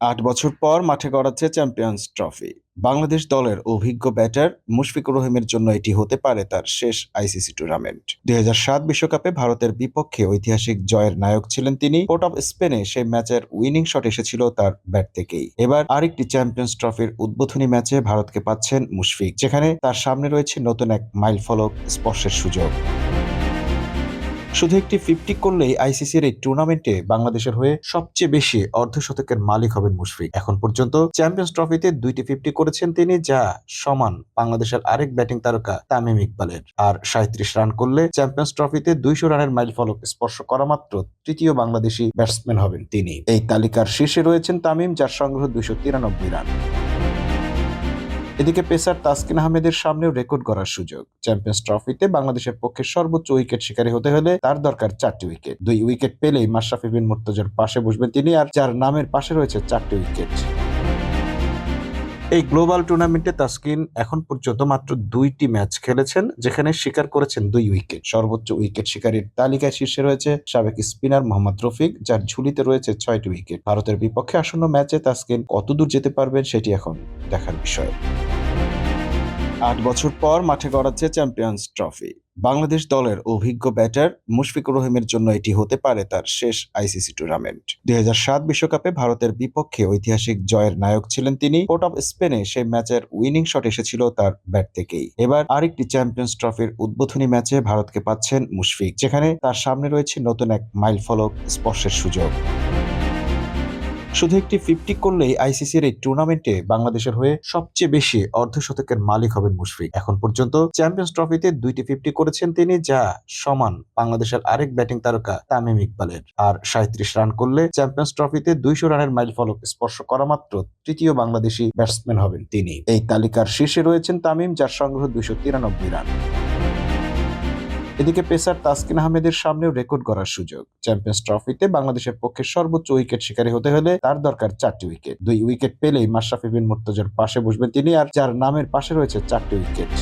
আট বছর পর মাঠে গড়াচ্ছে চ্যাম্পিয়ন্স ট্রফি বাংলাদেশ দলের অভিজ্ঞ ব্যাটার মুশফিকুর রহিমের জন্য এটি হতে পারে তার শেষ আইসিসি টুর্নামেন্ট দুই বিশ্বকাপে ভারতের বিপক্ষে ঐতিহাসিক জয়ের নায়ক ছিলেন তিনি। পোর্ট অফ স্পেনে সেই ম্যাচের উইনিং শট এসেছিল তার ব্যাট থেকেই। এবার আরেকটি চ্যাম্পিয়ন্স ট্রফির উদ্বোধনী ম্যাচে ভারতকে পাচ্ছেন মুশফিক, যেখানে তার সামনে রয়েছে নতুন এক মাইল ফলক স্পর্শের সুযোগ। শুধু একটি ফিফটি করলেই আইসিসির এই টুর্নামেন্টে বাংলাদেশের হয়ে সবচেয়ে বেশি অর্ধশতকের মালিক হবেন মুশফিক। এখন পর্যন্ত চ্যাম্পিয়ন্স ট্রফিতে দুইটি ফিফটি করেছেন তিনি, যা সমান বাংলাদেশের আরেক ব্যাটিং তারকা তামিম ইকবালের। আর সাঁত্রিশ রান করলে চ্যাম্পিয়ন্স ট্রফিতে দুইশো রানের মাইল ফলক স্পর্শ করা মাত্র তৃতীয় বাংলাদেশি ব্যাটসম্যান হবেন তিনি। এই তালিকার শীর্ষে রয়েছেন তামিম, যার সংগ্রহ দুইশো তিরানব্বই রান। এদিকে পেসার তাসকিন আহমেদের সামনেও রেকর্ড করার সুযোগ। চ্যাম্পিয়ন্স ট্রফিতে বাংলাদেশের পক্ষে সর্বোচ্চ উইকেট শিকারী হতে হলে তার দরকার চারটি উইকেট। দুই উইকেট পেলেই মাশরাফি বিন মুর্তজার পাশে বসবেন তিনি আর যার নামের পাশে রয়েছে চারটি উইকেট। এই গ্লোবাল টুর্নামেন্টে তাসকিন এখন পর্যন্ত মাত্র দুইটি ম্যাচ খেলেছেন, যেখানে শিকার করেছেন দুই উইকেট। সর্বোচ্চ উইকেট শিকারীর তালিকায় শীর্ষে রয়েছে সাবেক স্পিনার মোহাম্মদ রফিক, যার ঝুলিতে রয়েছে ছয়টি উইকেট। ভারতের বিপক্ষে আসন্ন ম্যাচে তাসকিন কতদূর যেতে পারবেন সেটি এখন দেখার বিষয়। আট বছর পর মাঠে গড়াচ্ছে চ্যাম্পিয়ন্স ট্রফি। বাংলাদেশ দলের অভিজ্ঞ ব্যাটার মুশফিকুর রহিমের জন্য এটি হতে পারে তার শেষ আইসিসি টুর্নামেন্ট। দুই বিশ্বকাপে ভারতের বিপক্ষে ঐতিহাসিক জয়ের নায়ক ছিলেন তিনি। পোর্ট অফ স্পেনে সেই ম্যাচের উইনিং শট এসেছিল তার ব্যাট থেকেই। এবার আরেকটি চ্যাম্পিয়ন্স ট্রফির উদ্বোধনী ম্যাচে ভারতকে পাচ্ছেন মুশফিক, যেখানে তার সামনে রয়েছে নতুন এক মাইল ফলক স্পর্শের সুযোগ। শুধু একটি ফিফটি করলেই আইসিসির এই টুর্নামেন্টে বাংলাদেশের হয়ে সবচেয়ে বেশি অর্ধশতকের মালিক হবেন মুশফিক। এখন পর্যন্ত চ্যাম্পিয়ন্স ট্রফিতে দুইটি ফিফটি করেছেন তিনি, যা সমান বাংলাদেশের আরেক ব্যাটিং তারকা তামিম ইকবালের। আর সাঁত্রিশ রান করলে চ্যাম্পিয়ন্স ট্রফিতে দুইশো রানের মাইল ফলক স্পর্শ করা মাত্র তৃতীয় বাংলাদেশি ব্যাটসম্যান হবেন তিনি। এই তালিকার শীর্ষে রয়েছেন তামিম, যার সংগ্রহ দুইশো তিরানব্বই রান এদিকে পেসার তাসকিন আহমেদের সামনেও রেকর্ড করার সুযোগ। চ্যাম্পিয়ন্স ট্রফিতে বাংলাদেশের পক্ষে সর্বোচ্চ উইকেট শিকারী হতে হলে তার দরকার চারটি উইকেট। দুই উইকেট পেলেই মাশরাফি বিন মুর্তজার পাশে বসবেন তিনি আর যার নামের পাশে রয়েছে চারটি উইকেট।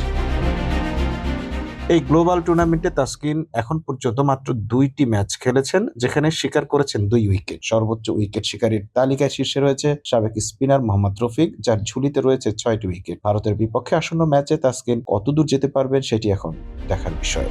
এই গ্লোবাল টুর্নামেন্টে তাসকিন এখন পর্যন্ত মাত্র দুইটি ম্যাচ খেলেছেন, যেখানে শিকার করেছেন দুই উইকেট। সর্বোচ্চ উইকেট শিকারীর তালিকায় শীর্ষে রয়েছে সাবেক স্পিনার মোহাম্মদ রফিক, যার ঝুলিতে রয়েছে ছয়টি উইকেট। ভারতের বিপক্ষে আসন্ন ম্যাচে তাসকিন কতদূর যেতে পারবেন সেটি এখন দেখার বিষয়।